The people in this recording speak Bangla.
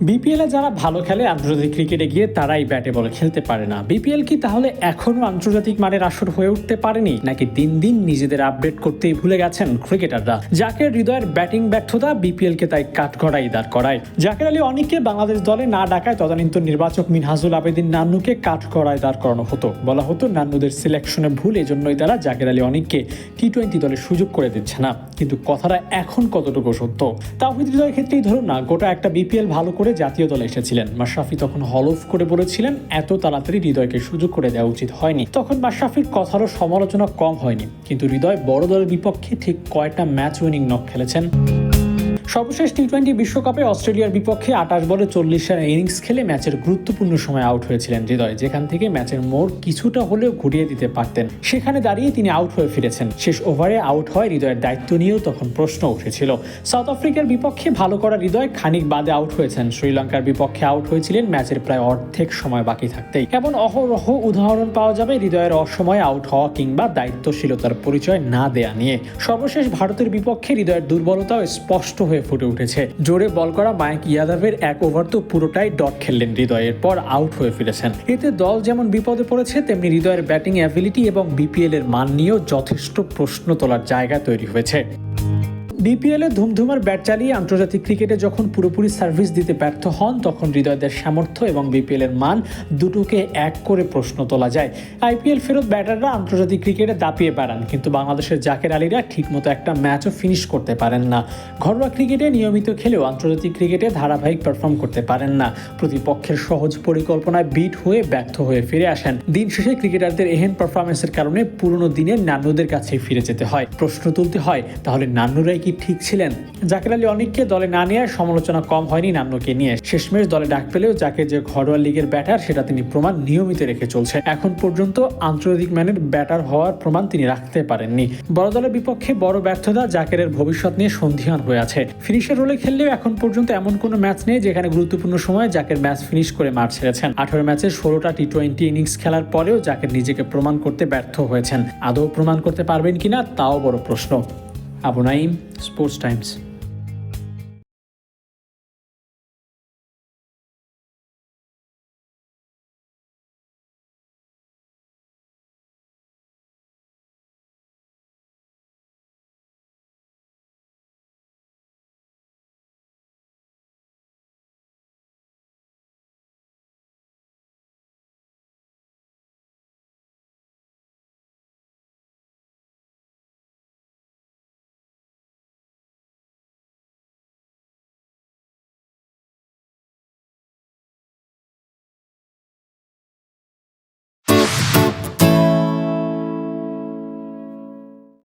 বিপিএল এ যারা ভালো খেলে আন্তর্জাতিক ক্রিকেটে গিয়ে তারাই ব্যাটে বলে খেলতে পারে না। বিপিএল কি তাহলে এখনও আন্তর্জাতিক মানের আসর হয়ে উঠতে পারেনি, নাকি দিন দিন নিজেদের আপডেট করতেই ভুলে গেছেন ক্রিকেটাররা? জাকের হৃদয়ের ব্যাটিং ব্যর্থতা বিপিএল কে তাই কাঠগড়াই দাঁড় করায়। জাকের আলী অনেককে বাংলাদেশ দলে না ডাকায় তদানীন্তন নির্বাচক মিনহাজুল আবেদিন নান্নুকে কাঠগড়ায় দাঁড় করানো হতো। বলা হতো নান্নুদের সিলেকশনে ভুল, এজন্যই তারা জাকের আলী অনেককে টি টোয়েন্টি দলে সুযোগ করে দিচ্ছে না। কিন্তু কথাটা এখন কতটুকু সত্য? তাওহিদ হৃদয়ের ক্ষেত্রেই ধরুন না, গোটা একটা বিপিএল ভালো করে জাতীয় দলে এসেছিলেন। মাশরাফি তখন হলফ করে বলেছিলেন, এত তাড়াতাড়ি হৃদয়কে সুযোগ করে দেওয়া উচিত হয়নি। তখন মাশরাফির কথারও সমালোচনা কম হয়নি, কিন্তু হৃদয় বড় দলের বিপক্ষে ঠিক কয়টা ম্যাচ উইনিং নক খেলেছেন? সর্বশেষ টি টোয়েন্টি বিশ্বকাপে অস্ট্রেলিয়ার বিপক্ষে আটাশ বলে চল্লিশ রানের ইনিংস খেলে ম্যাচের গুরুত্বপূর্ণ সময় আউট হয়েছিলেন হৃদয়, যেখান থেকে ম্যাচের মোড় কিছুটা হলেও ঘুরিয়ে দিতে পারতেন। সেখানে দাঁড়িয়ে তিনি আউট হয়ে ফিরেছেন। শেষ ওভারে আউট হয় হৃদয়ের দায়িত্ব নিয়েও তখন প্রশ্ন উঠেছিল। সাউথ আফ্রিকার বিপক্ষে ভালো করা হৃদয় খানিক বাদে আউট হয়েছেন। শ্রীলঙ্কার বিপক্ষে আউট হয়েছিলেন ম্যাচের প্রায় অর্ধেক সময় বাকি থাকতেই। এমন অহরহ উদাহরণ পাওয়া যাবে হৃদয়ের অসময়ে আউট হওয়া কিংবা দায়িত্বশীলতার পরিচয় না দেয়া নিয়ে। সর্বশেষ ভারতের বিপক্ষে হৃদয়ের দুর্বলতাও স্পষ্ট হয়ে ফুটে উঠেছে। জোরে বল করা মাইক ইয়াদাবের এক ওভার তো পুরোটাই ডট খেললেন হৃদয়ের পর আউট হয়ে ফিরেছেন। এতে দল যেমন বিপদে পড়েছে, তেমনি হৃদয়ের ব্যাটিং অ্যাবিলিটি এবং বিপিএল এর মান নিয়েও যথেষ্ট প্রশ্ন তোলার জায়গা তৈরি হয়েছে। বিপিএল ধুমধুমার ব্যাট চালিয়ে আন্তর্জাতিক ক্রিকেটে যখন পুরোপুরি সার্ভিস দিতে ব্যর্থ হন, তখন হৃদয়দের সামর্থ্য এবং বিপিএল এর মান দুটোকে এক করে প্রশ্ন তোলা যায়। আইপিএল ফেরত ব্যাটাররা আন্তর্জাতিক ক্রিকেটে দাপিয়ে বেড়ান, কিন্তু বাংলাদেশের জাকের আলীরা ঠিকমতো একটা ম্যাচও ফিনিশ করতে পারেন না। ঘরোয়া ক্রিকেটে নিয়মিত খেলেও আন্তর্জাতিক ক্রিকেটে ধারাবাহিক পারফর্ম করতে পারেন না। প্রতিপক্ষের সহজ পরিকল্পনায় বিট হয়ে ব্যর্থ হয়ে ফিরে আসেন। দিন শেষে ক্রিকেটারদের এহেন পারফরমেন্সের কারণে পুরনো দিনের নান্নুদের কাছে ফিরে যেতে হয়। প্রশ্ন তুলতে হয়, তাহলে নান্নুরাই কি ঠিক ছিলেন। জাকের আলী অনেককে দলে না নেওয়ার সমালোচনা কম হয়নি নান্নুকে নিয়ে। শেষমেশ দলে ডাক পেলেও যাকে যে ঘরোয়া লিগের ব্যাটার, সেটা তিনি প্রমাণ নিয়মিত রেখে চলছে। এখন পর্যন্ত আন্তর্জাতিক ম্যানের ব্যাটার হওয়ার প্রমাণ তিনি রাখতে পারেননি। বড় দলের বিপক্ষে বড় ব্যর্থতা জাকেরের ভবিষ্যৎ নিয়ে সন্ধিহান হয়ে আছে। ফিনিশার রোলে খেললেও এখন পর্যন্ত এমন কোনো ম্যাচ নেই যেখানে গুরুত্বপূর্ণ সময়ে জাকের ম্যাচ ফিনিশ করে মাঠ ছেড়েছেন। আঠারো ম্যাচে ষোলোটা টি টোয়েন্টি ইনিংস খেলার পরেও জাকের নিজেকে প্রমাণ করতে ব্যর্থ হয়েছেন। আদৌ প্রমাণ করতে পারবেন কিনা, তাও বড় প্রশ্ন। Abonnez Sports Times.